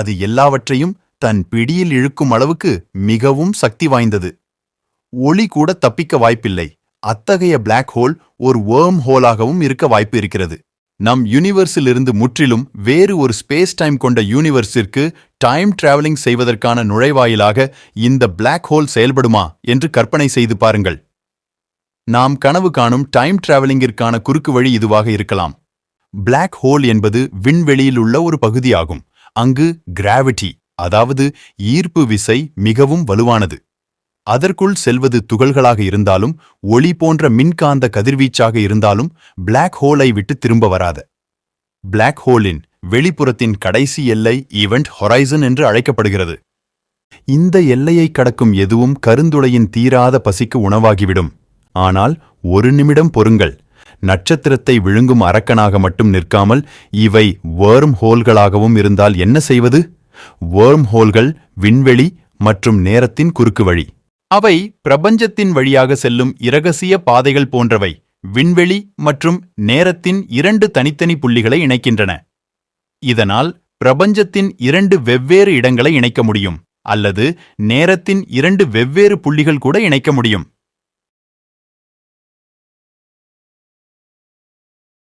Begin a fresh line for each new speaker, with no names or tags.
அது எல்லாவற்றையும் தன் பிடியில் இழுக்கும் அளவுக்கு மிகவும் சக்தி வாய்ந்தது. ஒளி கூட தப்பிக்க வாய்ப்பில்லை. அத்தகைய பிளாக் ஹோல் ஒரு வேர்ம் ஹோலாகவும் இருக்க வாய்ப்பு இருக்கிறது. நம் யூனிவர்ஸிலிருந்து முற்றிலும் வேறு ஒரு ஸ்பேஸ் டைம் கொண்ட யூனிவர்ஸிற்கு டைம் டிராவலிங் செய்வதற்கான நுழைவாயிலாக இந்த பிளாக் ஹோல் செயல்படுமா என்று கற்பனை செய்து பாருங்கள். நாம் கனவு காணும் டைம் டிராவலிங்கிற்கான குறுக்கு வழி இதுவாக இருக்கலாம். பிளாக் ஹோல் என்பது விண்வெளியில் உள்ள ஒரு பகுதியாகும். அங்கு கிராவிட்டி அதாவது ஈர்ப்பு விசை மிகவும் வலுவானது. அதற்குள் செல்வது துகள்களாக இருந்தாலும் ஒளி போன்ற மின்காந்த கதிர்வீச்சாக இருந்தாலும் பிளாக் ஹோலை விட்டு திரும்ப வராத. பிளாக் ஹோலின் வெளிப்புறத்தின் கடைசி எல்லை ஈவெண்ட் ஹொரைசன் என்று அழைக்கப்படுகிறது. இந்த எல்லையை கடக்கும் எதுவும் கருந்துளையின் தீராத பசிக்கு உணவாகிவிடும். ஆனால் ஒரு நிமிடம் பொறுங்கள். நட்சத்திரத்தை விழுங்கும் அரக்கனாக மட்டும் நிற்காமல் இவை வேர்ம் ஹோல்களாகவும் இருந்தால் என்ன செய்வது? வேர்ம் ஹோல்கள் விண்வெளி மற்றும் நேரத்தின் குறுக்கு வழி. அவை பிரபஞ்சத்தின் வழியாக செல்லும் இரகசிய பாதைகள் போன்றவை. விண்வெளி மற்றும் நேரத்தின் இரண்டு தனித்தனி புள்ளிகளை இணைக்கின்றன. இதனால் பிரபஞ்சத்தின் இரண்டு வெவ்வேறு இடங்களை இணைக்க முடியும். அல்லது நேரத்தின் இரண்டு வெவ்வேறு புள்ளிகள் கூட இணைக்க முடியும்.